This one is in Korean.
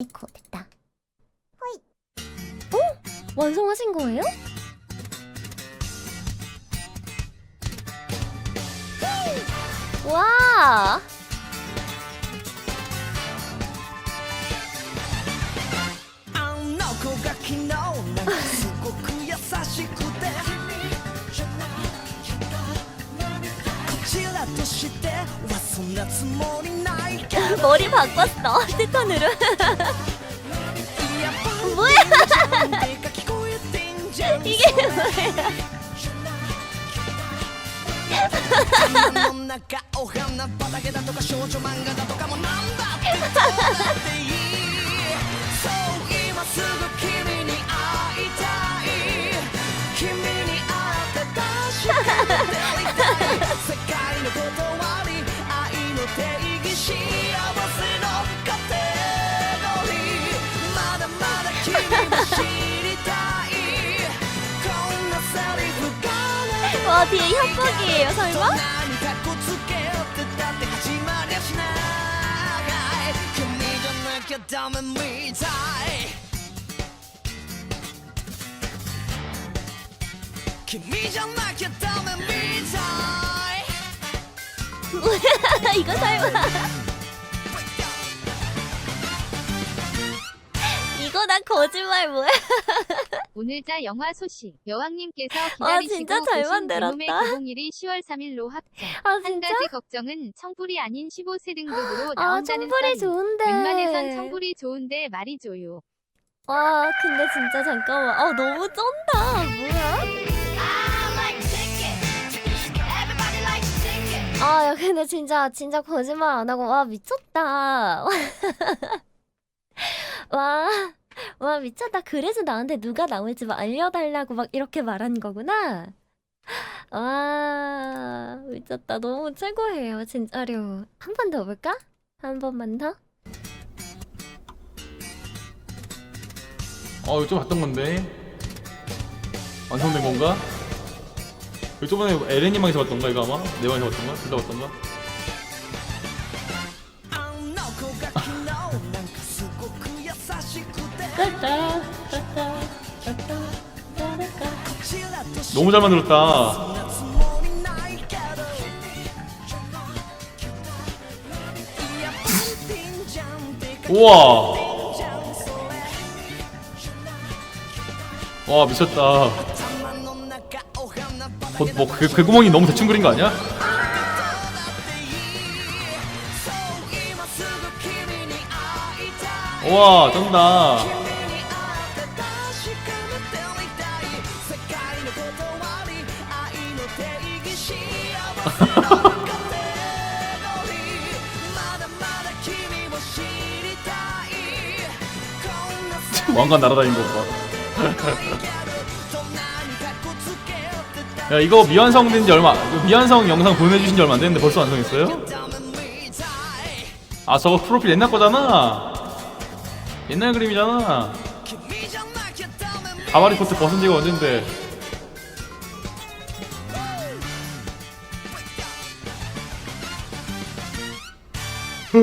이코 됐다. 호이. 어? 완성하신 거예요? 와. 머리 바꿨어 스톤으로. 뭐야? 이게 뭐야? 어, 뒤에 협곡이에 요, 설 마? 뭐 야, 이거 설 마? 이거 나 거짓말 뭐야? 오늘자 영화 소식 여왕님께서 아, 기다리시고 진짜 잘 만들었다. 그놈의 개봉일이 10월 3일로 확정. 아 한 진짜? 가지 걱정은 청불이 아닌 15세 등급으로 아 나온다는 청불이 선. 좋은데. 웬만해선 청불이 좋은데 말이죠요. 와 근데 진짜 잠깐만. 아 너무 쩐다. 뭐야? 아, 야, 근데 진짜, 진짜 거짓말 안 하고, 와, 미쳤다. 미쳤다. 그래서 나한테 누가 나올지 막 알려달라고 막 이렇게 말한 거구나. 와, 미쳤다. 너무 최고예요, 진짜로. 한 번 더 볼까? 한 번만 더? 어, 이거 좀 봤던 건데. 완성된 건가? 이거 저번에 에렌이 방에서 봤던가, 이거 아마? 내 방에서 봤던가? 둘 다 봤던가? 너무 잘 만들었다. 우와. 와 미쳤다. 뭐그 그 구멍이 너무 대충 그린 거 아니야? 우와 쩐다. 왕관 날아다닌 거 봐. 야 이거 미완성 된지 얼마 미완성 영상 보내주신 지 얼마 안 됐는데 벌써 완성했어요? 아 저거 프로필 옛날 거잖아 옛날 그림이잖아 가마리포트 벗은 지가 언젠데